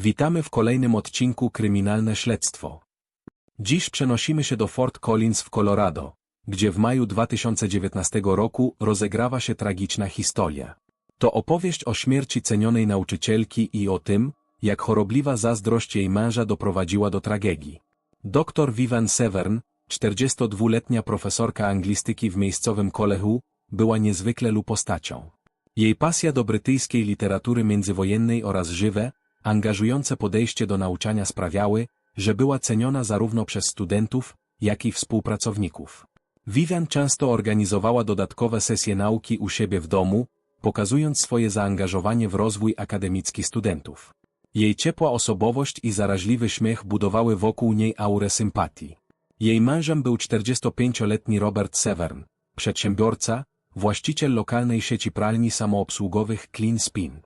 Witamy w kolejnym odcinku Kryminalne Śledztwo. Dziś przenosimy się do Fort Collins w Colorado, gdzie w maju 2019 roku rozegrawa się tragiczna historia. To opowieść o śmierci cenionej nauczycielki i o tym, jak chorobliwa zazdrość jej męża doprowadziła do tragedii. Dr Vivian Severn, 42-letnia profesorka anglistyki w miejscowym Kolehu, była niezwykle postacią. Jej pasja do brytyjskiej literatury międzywojennej oraz żywe, angażujące podejście do nauczania sprawiały, że była ceniona zarówno przez studentów, jak i współpracowników. Vivian często organizowała dodatkowe sesje nauki u siebie w domu, pokazując swoje zaangażowanie w rozwój akademicki studentów. Jej ciepła osobowość i zaraźliwy śmiech budowały wokół niej aurę sympatii. Jej mężem był 45-letni Robert Severn, przedsiębiorca, właściciel lokalnej sieci pralni samoobsługowych Clean Spin.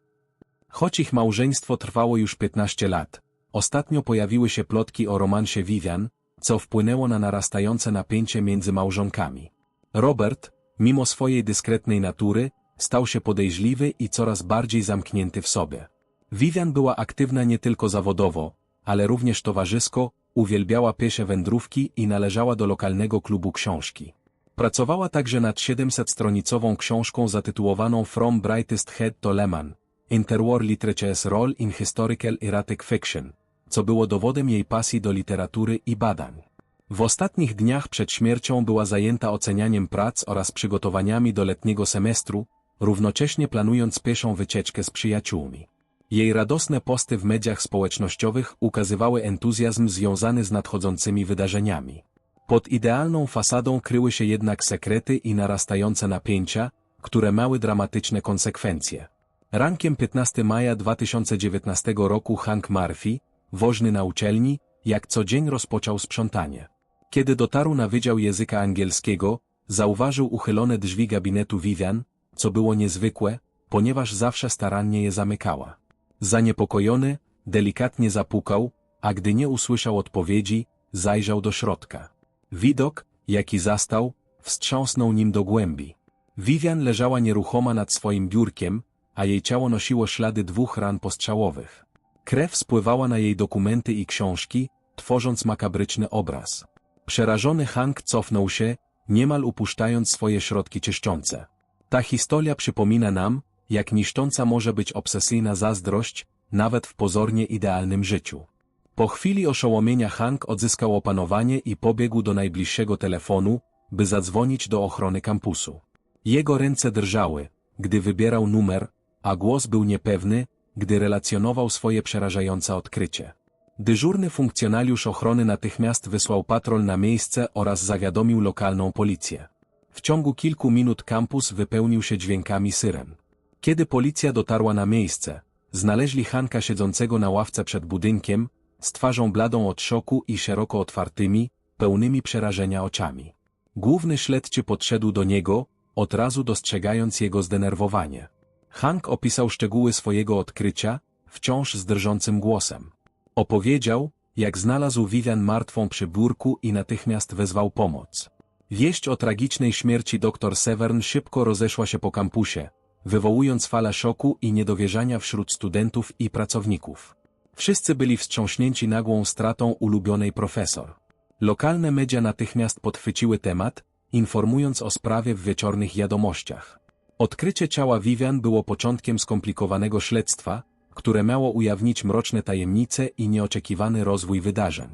Choć ich małżeństwo trwało już 15 lat, ostatnio pojawiły się plotki o romansie Vivian, co wpłynęło na narastające napięcie między małżonkami. Robert, mimo swojej dyskretnej natury, stał się podejrzliwy i coraz bardziej zamknięty w sobie. Vivian była aktywna nie tylko zawodowo, ale również towarzysko, uwielbiała piesze wędrówki i należała do lokalnego klubu książki. Pracowała także nad 700-stronicową książką zatytułowaną From Brightest Head to Lehman, Interwar Literature's Role in Historical Erratic Fiction, co było dowodem jej pasji do literatury i badań. W ostatnich dniach przed śmiercią była zajęta ocenianiem prac oraz przygotowaniami do letniego semestru, równocześnie planując pieszą wycieczkę z przyjaciółmi. Jej radosne posty w mediach społecznościowych ukazywały entuzjazm związany z nadchodzącymi wydarzeniami. Pod idealną fasadą kryły się jednak sekrety i narastające napięcia, które miały dramatyczne konsekwencje. Rankiem 15 maja 2019 roku Hank Murphy, woźny na uczelni, jak co dzień rozpoczął sprzątanie. Kiedy dotarł na Wydział Języka Angielskiego, zauważył uchylone drzwi gabinetu Vivian, co było niezwykłe, ponieważ zawsze starannie je zamykała. Zaniepokojony, delikatnie zapukał, a gdy nie usłyszał odpowiedzi, zajrzał do środka. Widok, jaki zastał, wstrząsnął nim do głębi. Vivian leżała nieruchoma nad swoim biurkiem, a jej ciało nosiło ślady dwóch ran postrzałowych. Krew spływała na jej dokumenty i książki, tworząc makabryczny obraz. Przerażony Hank cofnął się, niemal upuszczając swoje środki czyszczące. Ta historia przypomina nam, jak niszcząca może być obsesyjna zazdrość, nawet w pozornie idealnym życiu. Po chwili oszołomienia Hank odzyskał opanowanie i pobiegł do najbliższego telefonu, by zadzwonić do ochrony kampusu. Jego ręce drżały, gdy wybierał numer, a głos był niepewny, gdy relacjonował swoje przerażające odkrycie. Dyżurny funkcjonariusz ochrony natychmiast wysłał patrol na miejsce oraz zawiadomił lokalną policję. W ciągu kilku minut kampus wypełnił się dźwiękami syren. Kiedy policja dotarła na miejsce, znaleźli Hanka siedzącego na ławce przed budynkiem, z twarzą bladą od szoku i szeroko otwartymi, pełnymi przerażenia oczami. Główny śledczy podszedł do niego, od razu dostrzegając jego zdenerwowanie. Hank opisał szczegóły swojego odkrycia, wciąż z drżącym głosem. Opowiedział, jak znalazł Vivian martwą przy biurku i natychmiast wezwał pomoc. Wieść o tragicznej śmierci dr Severn szybko rozeszła się po kampusie, wywołując falę szoku i niedowierzania wśród studentów i pracowników. Wszyscy byli wstrząśnięci nagłą stratą ulubionej profesor. Lokalne media natychmiast podchwyciły temat, informując o sprawie w wieczornych wiadomościach. Odkrycie ciała Vivian było początkiem skomplikowanego śledztwa, które miało ujawnić mroczne tajemnice i nieoczekiwany rozwój wydarzeń.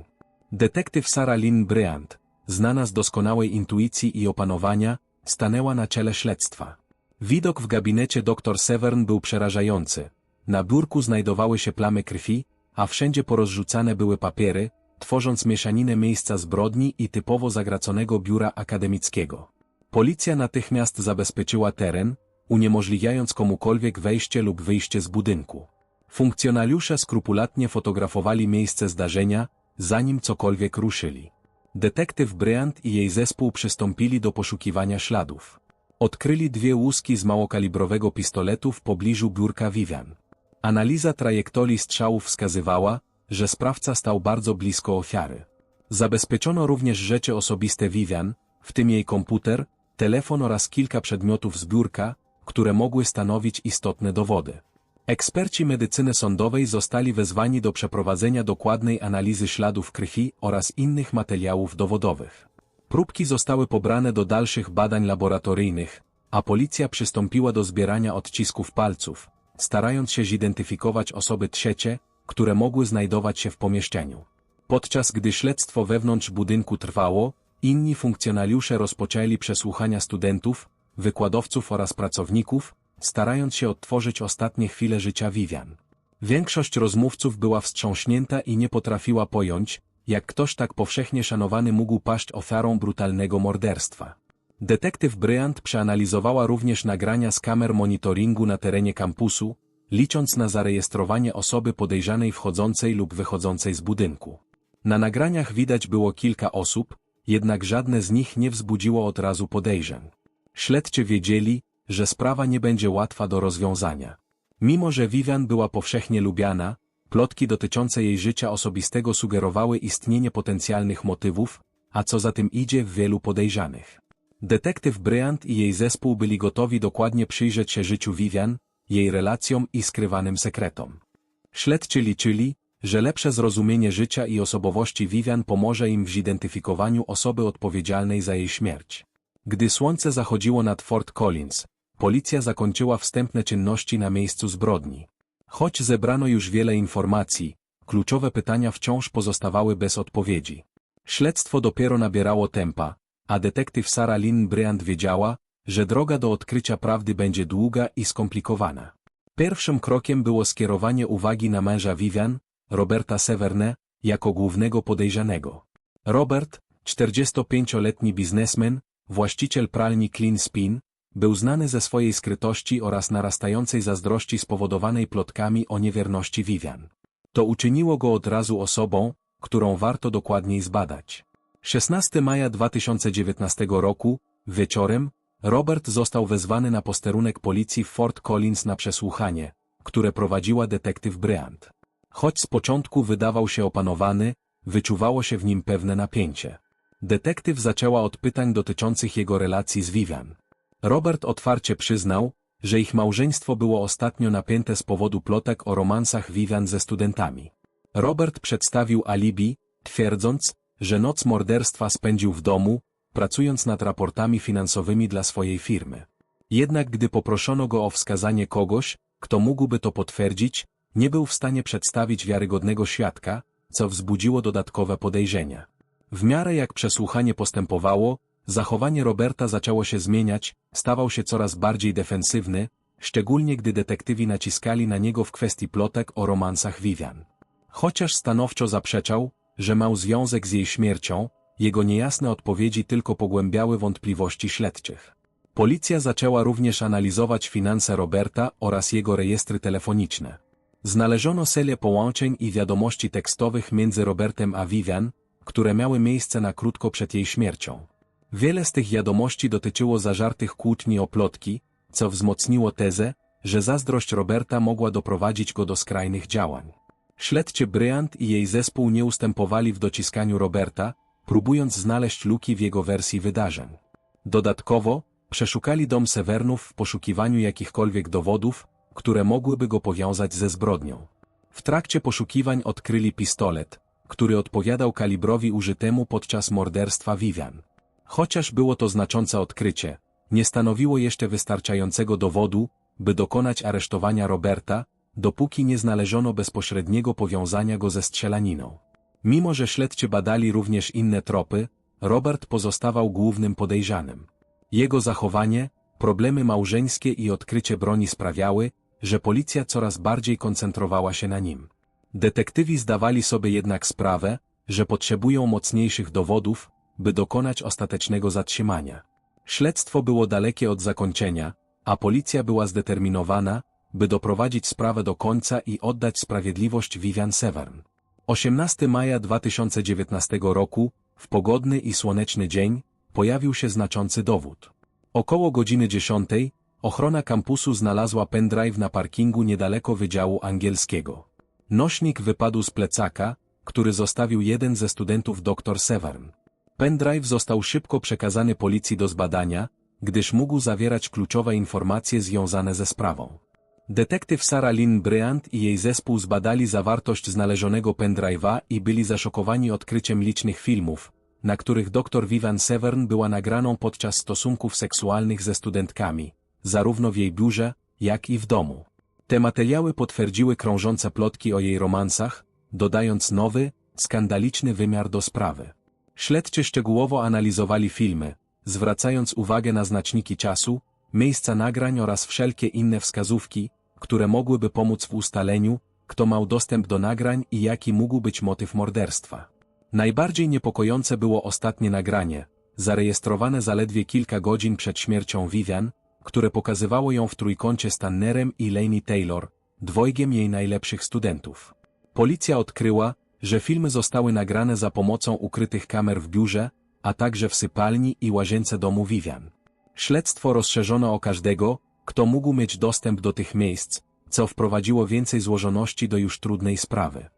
Detektyw Sarah Lynn Bryant, znana z doskonałej intuicji i opanowania, stanęła na czele śledztwa. Widok w gabinecie dr Severn był przerażający. Na biurku znajdowały się plamy krwi, a wszędzie porozrzucane były papiery, tworząc mieszaninę miejsca zbrodni i typowo zagraconego biura akademickiego. Policja natychmiast zabezpieczyła teren, uniemożliwiając komukolwiek wejście lub wyjście z budynku. Funkcjonariusze skrupulatnie fotografowali miejsce zdarzenia, zanim cokolwiek ruszyli. Detektyw Bryant i jej zespół przystąpili do poszukiwania śladów. Odkryli dwie łuski z małokalibrowego pistoletu w pobliżu biurka Vivian. Analiza trajektorii strzałów wskazywała, że sprawca stał bardzo blisko ofiary. Zabezpieczono również rzeczy osobiste Vivian, w tym jej komputer, telefon oraz kilka przedmiotów z biurka, które mogły stanowić istotne dowody. Eksperci medycyny sądowej zostali wezwani do przeprowadzenia dokładnej analizy śladów krwi oraz innych materiałów dowodowych. Próbki zostały pobrane do dalszych badań laboratoryjnych, a policja przystąpiła do zbierania odcisków palców, starając się zidentyfikować osoby trzecie, które mogły znajdować się w pomieszczeniu. Podczas gdy śledztwo wewnątrz budynku trwało, inni funkcjonariusze rozpoczęli przesłuchania studentów, wykładowców oraz pracowników, starając się odtworzyć ostatnie chwile życia Vivian. Większość rozmówców była wstrząśnięta i nie potrafiła pojąć, jak ktoś tak powszechnie szanowany mógł paść ofiarą brutalnego morderstwa. Detektyw Bryant przeanalizowała również nagrania z kamer monitoringu na terenie kampusu, licząc na zarejestrowanie osoby podejrzanej wchodzącej lub wychodzącej z budynku. Na nagraniach widać było kilka osób, jednak żadne z nich nie wzbudziło od razu podejrzeń. Śledczy wiedzieli, że sprawa nie będzie łatwa do rozwiązania. Mimo że Vivian była powszechnie lubiana, plotki dotyczące jej życia osobistego sugerowały istnienie potencjalnych motywów, a co za tym idzie w wielu podejrzanych. Detektyw Bryant i jej zespół byli gotowi dokładnie przyjrzeć się życiu Vivian, jej relacjom i skrywanym sekretom. Śledczy liczyli, że lepsze zrozumienie życia i osobowości Vivian pomoże im w zidentyfikowaniu osoby odpowiedzialnej za jej śmierć. Gdy słońce zachodziło nad Fort Collins, policja zakończyła wstępne czynności na miejscu zbrodni. Choć zebrano już wiele informacji, kluczowe pytania wciąż pozostawały bez odpowiedzi. Śledztwo dopiero nabierało tempa, a detektyw Sarah Lynn Bryant wiedziała, że droga do odkrycia prawdy będzie długa i skomplikowana. Pierwszym krokiem było skierowanie uwagi na męża Vivian, Roberta Severne, jako głównego podejrzanego. Robert, 45-letni biznesmen, właściciel pralni Clean Spin, był znany ze swojej skrytości oraz narastającej zazdrości spowodowanej plotkami o niewierności Vivian. To uczyniło go od razu osobą, którą warto dokładniej zbadać. 16 maja 2019 roku, wieczorem, Robert został wezwany na posterunek policji w Fort Collins na przesłuchanie, które prowadziła detektyw Bryant. Choć z początku wydawał się opanowany, wyczuwało się w nim pewne napięcie. Detektyw zaczęła od pytań dotyczących jego relacji z Vivian. Robert otwarcie przyznał, że ich małżeństwo było ostatnio napięte z powodu plotek o romansach Vivian ze studentami. Robert przedstawił alibi, twierdząc, że noc morderstwa spędził w domu, pracując nad raportami finansowymi dla swojej firmy. Jednak gdy poproszono go o wskazanie kogoś, kto mógłby to potwierdzić, nie był w stanie przedstawić wiarygodnego świadka, co wzbudziło dodatkowe podejrzenia. W miarę jak przesłuchanie postępowało, zachowanie Roberta zaczęło się zmieniać, stawał się coraz bardziej defensywny, szczególnie gdy detektywi naciskali na niego w kwestii plotek o romansach Vivian. Chociaż stanowczo zaprzeczał, że miał związek z jej śmiercią, jego niejasne odpowiedzi tylko pogłębiały wątpliwości śledczych. Policja zaczęła również analizować finanse Roberta oraz jego rejestry telefoniczne. Znaleziono serię połączeń i wiadomości tekstowych między Robertem a Vivian, które miały miejsce na krótko przed jej śmiercią. Wiele z tych wiadomości dotyczyło zażartych kłótni o plotki, co wzmocniło tezę, że zazdrość Roberta mogła doprowadzić go do skrajnych działań. Śledczy Bryant i jej zespół nie ustępowali w dociskaniu Roberta, próbując znaleźć luki w jego wersji wydarzeń. Dodatkowo, przeszukali dom Severnów w poszukiwaniu jakichkolwiek dowodów, które mogłyby go powiązać ze zbrodnią. W trakcie poszukiwań odkryli pistolet, który odpowiadał kalibrowi użytemu podczas morderstwa Vivian. Chociaż było to znaczące odkrycie, nie stanowiło jeszcze wystarczającego dowodu, by dokonać aresztowania Roberta, dopóki nie znaleziono bezpośredniego powiązania go ze strzelaniną. Mimo że śledczy badali również inne tropy, Robert pozostawał głównym podejrzanym. Jego zachowanie, problemy małżeńskie i odkrycie broni sprawiały, że policja coraz bardziej koncentrowała się na nim. Detektywi zdawali sobie jednak sprawę, że potrzebują mocniejszych dowodów, by dokonać ostatecznego zatrzymania. Śledztwo było dalekie od zakończenia, a policja była zdeterminowana, by doprowadzić sprawę do końca i oddać sprawiedliwość Vivian Severn. 18 maja 2019 roku, w pogodny i słoneczny dzień, pojawił się znaczący dowód. Około godziny 10 ochrona kampusu znalazła pendrive na parkingu niedaleko Wydziału Angielskiego. Nośnik wypadł z plecaka, który zostawił jeden ze studentów dr Severn. Pendrive został szybko przekazany policji do zbadania, gdyż mógł zawierać kluczowe informacje związane ze sprawą. Detektyw Sarah Lynn Bryant i jej zespół zbadali zawartość znalezionego pendrive'a i byli zaszokowani odkryciem licznych filmów, na których dr Vivian Severn była nagraną podczas stosunków seksualnych ze studentkami, zarówno w jej biurze, jak i w domu. Te materiały potwierdziły krążące plotki o jej romansach, dodając nowy, skandaliczny wymiar do sprawy. Śledczy szczegółowo analizowali filmy, zwracając uwagę na znaczniki czasu, miejsca nagrań oraz wszelkie inne wskazówki, które mogłyby pomóc w ustaleniu, kto miał dostęp do nagrań i jaki mógł być motyw morderstwa. Najbardziej niepokojące było ostatnie nagranie, zarejestrowane zaledwie kilka godzin przed śmiercią Vivian, które pokazywało ją w trójkącie z Tannerem i Laney Taylor, dwojgiem jej najlepszych studentów. Policja odkryła, że filmy zostały nagrane za pomocą ukrytych kamer w biurze, a także w sypalni i łazience domu Vivian. Śledztwo rozszerzono o każdego, kto mógł mieć dostęp do tych miejsc, co wprowadziło więcej złożoności do już trudnej sprawy.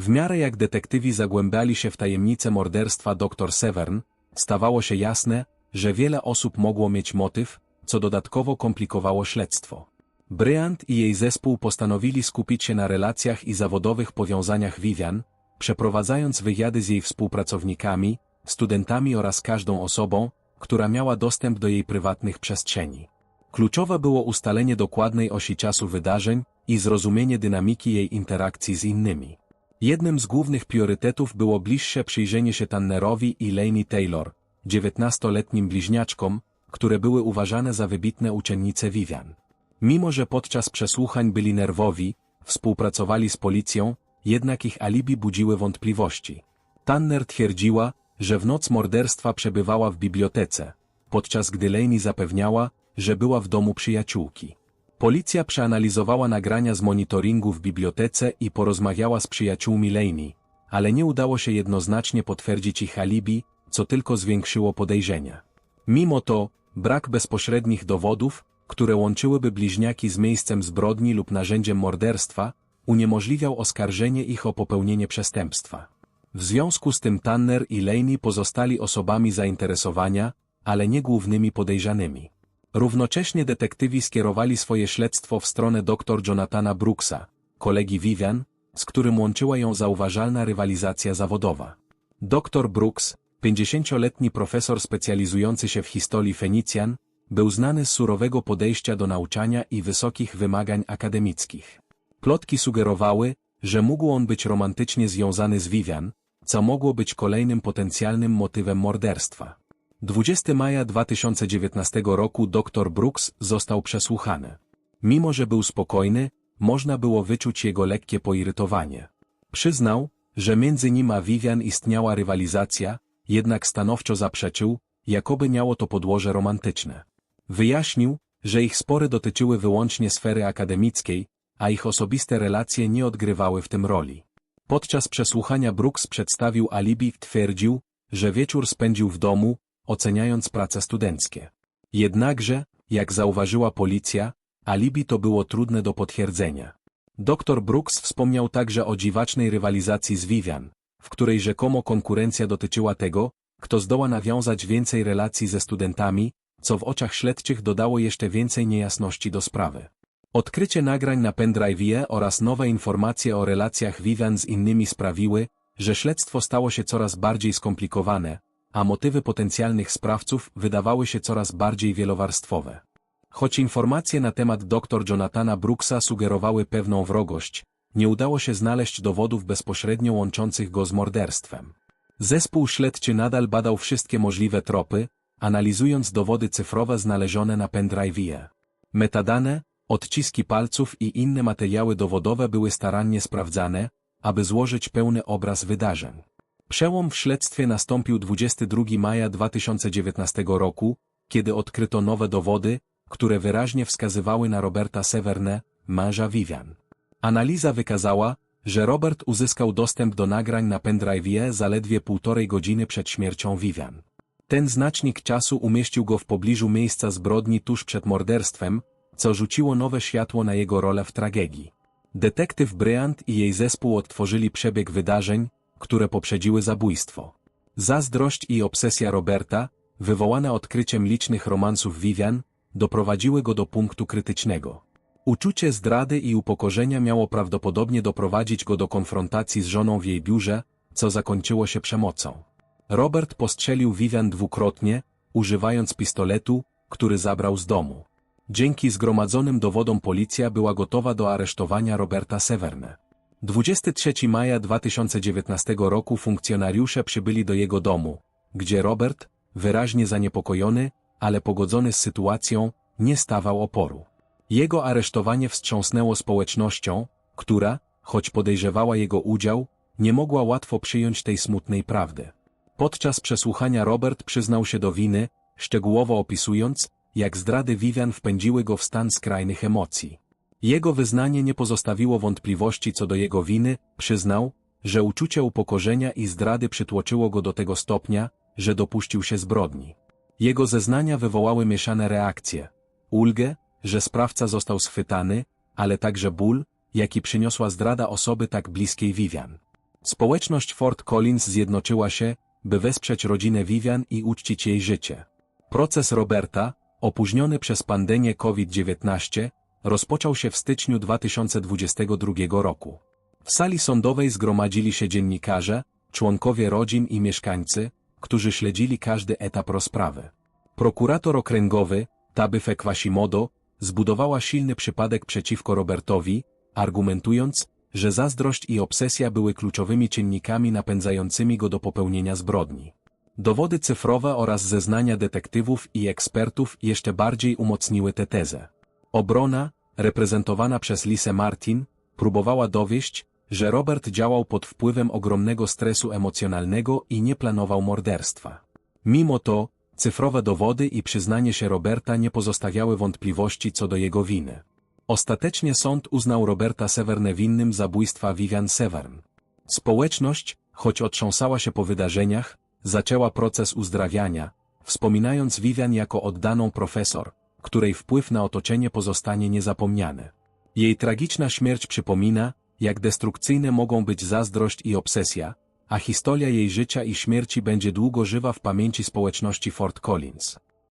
W miarę jak detektywi zagłębiali się w tajemnicę morderstwa dr Severn, stawało się jasne, że wiele osób mogło mieć motyw, co dodatkowo komplikowało śledztwo. Bryant i jej zespół postanowili skupić się na relacjach i zawodowych powiązaniach Vivian, przeprowadzając wywiady z jej współpracownikami, studentami oraz każdą osobą, która miała dostęp do jej prywatnych przestrzeni. Kluczowe było ustalenie dokładnej osi czasu wydarzeń i zrozumienie dynamiki jej interakcji z innymi. Jednym z głównych priorytetów było bliższe przyjrzenie się Tannerowi i Laney Taylor, dziewiętnastoletnim bliźniaczkom, które były uważane za wybitne uczennice Vivian. Mimo że podczas przesłuchań byli nerwowi, współpracowali z policją, jednak ich alibi budziły wątpliwości. Tanner twierdziła, że w noc morderstwa przebywała w bibliotece, podczas gdy Laney zapewniała, że była w domu przyjaciółki. Policja przeanalizowała nagrania z monitoringu w bibliotece i porozmawiała z przyjaciółmi Laney, ale nie udało się jednoznacznie potwierdzić ich alibi, co tylko zwiększyło podejrzenia. Mimo to, brak bezpośrednich dowodów, które łączyłyby bliźniaki z miejscem zbrodni lub narzędziem morderstwa, uniemożliwiał oskarżenie ich o popełnienie przestępstwa. W związku z tym Tanner i Laney pozostali osobami zainteresowania, ale nie głównymi podejrzanymi. Równocześnie detektywi skierowali swoje śledztwo w stronę dr Jonathana Brooksa, kolegi Vivian, z którym łączyła ją zauważalna rywalizacja zawodowa. Dr Brooks, 50-letni profesor specjalizujący się w historii Fenicjan, był znany z surowego podejścia do nauczania i wysokich wymagań akademickich. Plotki sugerowały, że mógł on być romantycznie związany z Vivian, co mogło być kolejnym potencjalnym motywem morderstwa. 20 maja 2019 roku dr Brooks został przesłuchany. Mimo że był spokojny, można było wyczuć jego lekkie poirytowanie. Przyznał, że między nim a Vivian istniała rywalizacja, jednak stanowczo zaprzeczył, jakoby miało to podłoże romantyczne. Wyjaśnił, że ich spory dotyczyły wyłącznie sfery akademickiej, a ich osobiste relacje nie odgrywały w tym roli. Podczas przesłuchania Brooks przedstawił alibi i twierdził, że wieczór spędził w domu, oceniając prace studenckie. Jednakże, jak zauważyła policja, alibi to było trudne do potwierdzenia. Dr Brooks wspomniał także o dziwacznej rywalizacji z Vivian, w której rzekomo konkurencja dotyczyła tego, kto zdoła nawiązać więcej relacji ze studentami, co w oczach śledczych dodało jeszcze więcej niejasności do sprawy. Odkrycie nagrań na pendrive'ie oraz nowe informacje o relacjach Vivian z innymi sprawiły, że śledztwo stało się coraz bardziej skomplikowane, a motywy potencjalnych sprawców wydawały się coraz bardziej wielowarstwowe. Choć informacje na temat dr Jonathana Brooksa sugerowały pewną wrogość, nie udało się znaleźć dowodów bezpośrednio łączących go z morderstwem. Zespół śledczy nadal badał wszystkie możliwe tropy, analizując dowody cyfrowe znalezione na pendrive'ie. Metadane, odciski palców i inne materiały dowodowe były starannie sprawdzane, aby złożyć pełny obraz wydarzeń. Przełom w śledztwie nastąpił 22 maja 2019 roku, kiedy odkryto nowe dowody, które wyraźnie wskazywały na Roberta Severne, męża Vivian. Analiza wykazała, że Robert uzyskał dostęp do nagrań na pendrive'ie zaledwie półtorej godziny przed śmiercią Vivian. Ten znacznik czasu umieścił go w pobliżu miejsca zbrodni tuż przed morderstwem, co rzuciło nowe światło na jego rolę w tragedii. Detektyw Bryant i jej zespół odtworzyli przebieg wydarzeń, które poprzedziły zabójstwo. Zazdrość i obsesja Roberta, wywołane odkryciem licznych romansów Vivian, doprowadziły go do punktu krytycznego. Uczucie zdrady i upokorzenia miało prawdopodobnie doprowadzić go do konfrontacji z żoną w jej biurze, co zakończyło się przemocą. Robert postrzelił Vivian dwukrotnie, używając pistoletu, który zabrał z domu. Dzięki zgromadzonym dowodom policja była gotowa do aresztowania Roberta Severne. 23 maja 2019 roku funkcjonariusze przybyli do jego domu, gdzie Robert, wyraźnie zaniepokojony, ale pogodzony z sytuacją, nie stawał oporu. Jego aresztowanie wstrząsnęło społecznością, która, choć podejrzewała jego udział, nie mogła łatwo przyjąć tej smutnej prawdy. Podczas przesłuchania Robert przyznał się do winy, szczegółowo opisując, jak zdrady Vivian wpędziły go w stan skrajnych emocji. Jego wyznanie nie pozostawiło wątpliwości co do jego winy, przyznał, że uczucie upokorzenia i zdrady przytłoczyło go do tego stopnia, że dopuścił się zbrodni. Jego zeznania wywołały mieszane reakcje. Ulgę, że sprawca został schwytany, ale także ból, jaki przyniosła zdrada osoby tak bliskiej Vivian. Społeczność Fort Collins zjednoczyła się, by wesprzeć rodzinę Vivian i uczcić jej życie. Proces Roberta, opóźniony przez pandemię COVID-19, rozpoczął się w styczniu 2022 roku. W sali sądowej zgromadzili się dziennikarze, członkowie rodzin i mieszkańcy, którzy śledzili każdy etap rozprawy. Prokurator okręgowy, Tabyfe Kwasimodo, zbudowała silny przypadek przeciwko Robertowi, argumentując, że zazdrość i obsesja były kluczowymi czynnikami napędzającymi go do popełnienia zbrodni. Dowody cyfrowe oraz zeznania detektywów i ekspertów jeszcze bardziej umocniły tę tezę. Obrona, reprezentowana przez Lisę Martin, próbowała dowieść, że Robert działał pod wpływem ogromnego stresu emocjonalnego i nie planował morderstwa. Mimo to, cyfrowe dowody i przyznanie się Roberta nie pozostawiały wątpliwości co do jego winy. Ostatecznie sąd uznał Roberta Severne winnym zabójstwa Vivian Severn. Społeczność, choć otrząsała się po wydarzeniach, zaczęła proces uzdrawiania, wspominając Vivian jako oddaną profesor, której wpływ na otoczenie pozostanie niezapomniany. Jej tragiczna śmierć przypomina, jak destrukcyjne mogą być zazdrość i obsesja, a historia jej życia i śmierci będzie długo żywa w pamięci społeczności Fort Collins.